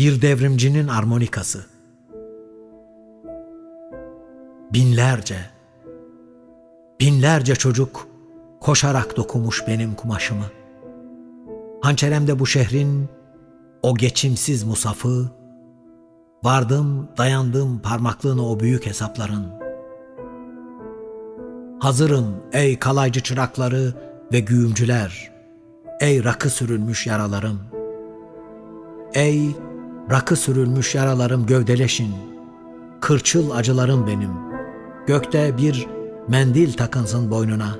bir devrimcinin armonikası. Binlerce, binlerce çocuk koşarak dokumuş benim kumaşımı. Hançeremde bu şehrin o geçimsiz musafı, vardım dayandım parmaklığına o büyük hesapların. Hazırım ey kalaycı çırakları ve güğümcüler, ey rakı sürülmüş yaralarım. Ey rakı sürülmüş yaralarım gövdeleşin, kırçıl acılarım benim. Gökte bir mendil takınsın boynuna.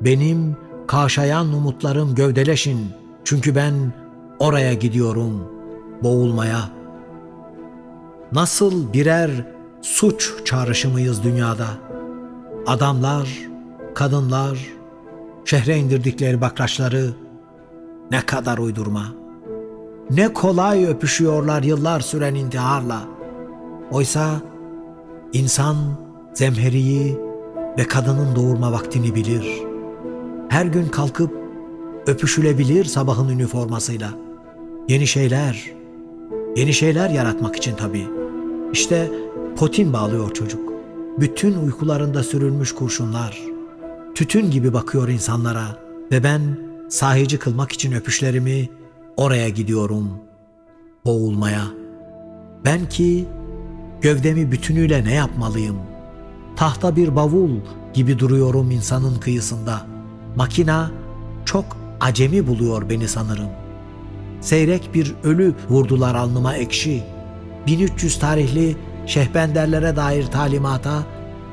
Benim kaşayan umutlarım gövdeleşin. Çünkü ben oraya gidiyorum boğulmaya. Nasıl birer suç çağrışımıyız dünyada. Adamlar, kadınlar, şehre indirdikleri bakraçları ne kadar uydurma. Ne kolay öpüşüyorlar yıllar süren intiharla. Oysa insan zemheriyi ve kadının doğurma vaktini bilir. Her gün kalkıp öpüşülebilir sabahın üniformasıyla. Yeni şeyler, yeni şeyler yaratmak için tabii. İşte potin bağlıyor çocuk. Bütün uykularında sürülmüş kurşunlar. Tütün gibi bakıyor insanlara ve ben sahici kılmak için öpüşlerimi oraya gidiyorum boğulmaya. Ben ki gövdemi bütünüyle ne yapmalıyım? Tahta bir bavul gibi duruyorum insanın kıyısında. Makina çok acemi buluyor beni sanırım. Seyrek bir ölü vurdular alnıma ekşi. 1300 tarihli şehbenderlere dair talimata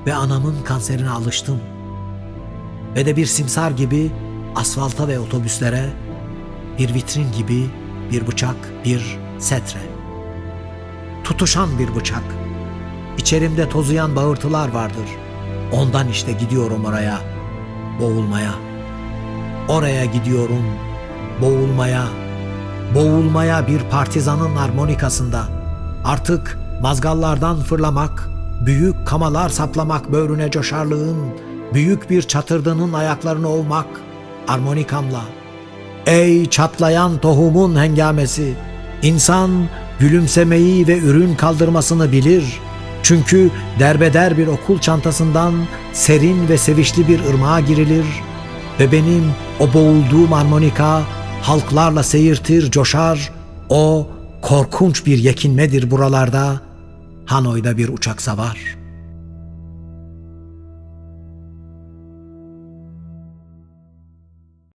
ve anamın kanserine alıştım. Ve de bir simsar gibi asfalta ve otobüslere, bir vitrin gibi bir bıçak, bir setre. Tutuşan bir bıçak. İçerimde tozuyan bağırtılar vardır. Ondan işte gidiyorum oraya, boğulmaya. Oraya gidiyorum, boğulmaya. Boğulmaya bir partizanın armonikasında. Artık mazgallardan fırlamak, büyük kamalar saplamak böğrüne coşarlığın, büyük bir çatırdının ayaklarını ovmak, armonikamla. Ey çatlayan tohumun hengamesi! İnsan gülümsemeyi ve ürün kaldırmasını bilir. Çünkü derbeder bir okul çantasından serin ve sevişli bir ırmağa girilir ve benim o boğulduğum armonika halklarla seyirtir, coşar. O korkunç bir yekinmedir buralarda. Hanoy'da bir uçak savar.''